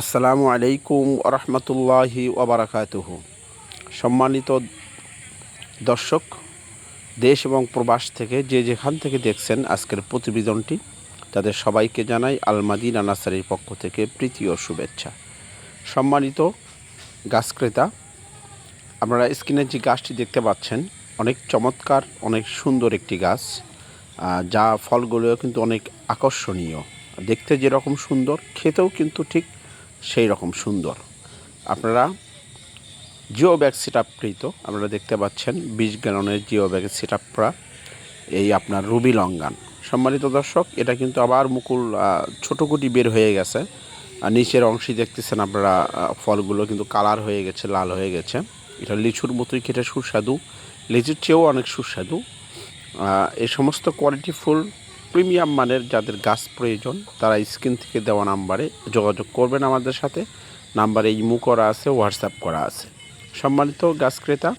আসসালামু আলাইকুম রহমতুল্লাহি ওবরাকাতুহ। সম্মানিত দর্শক, দেশ এবং প্রবাস থেকে যে যেখান থেকে দেখছেন আজকের প্রতিবেদনটি, তাদের সবাইকে জানাই আলমাদিনা নার্সারির পক্ষ থেকে প্রীতি ও শুভেচ্ছা। সম্মানিত গাছ ক্রেতা, আপনারা স্ক্রিনে যে গাছটি দেখতে পাচ্ছেন, অনেক চমৎকার, অনেক সুন্দর একটি গাছ যা ফলগুলো কিন্তু অনেক আকর্ষণীয়। দেখতে যেরকম সুন্দর, খেতেও কিন্তু ঠিক সেই রকম সুন্দর। আপনারা জিও ব্যাগ সেট আপকৃত আপনারা দেখতে পাচ্ছেন বিশ গ্যালনের জিও ব্যাগ সেট আপরা এই আপনার রুবি লঙ্গান। সম্মানিত দর্শক এটা কিন্তু আবার মুকুল আহ, ছোট গুটি বের হয়ে গেছে। আর নিচের অংশে দেখতেছেন আপনারা ফলগুলো কিন্তু কালার হয়ে গেছে লাল হয়ে গেছে। এটা লিচুর মতোই খেতে সুস্বাদু। লিচুর চেয়েও অনেক সুস্বাদু। এই সমস্ত কোয়ালিটি ফুল প্রিমিয়াম মানের যাদের গাছ প্রয়োজন, তারা স্ক্রিন থেকে দেওয়া নাম্বারে যোগাযোগ করবেন আমাদের সাথে। নাম্বারে ইমু করা আছে, হোয়াটসঅ্যাপ করা আছে। সম্মানিত গাছ ক্রেতা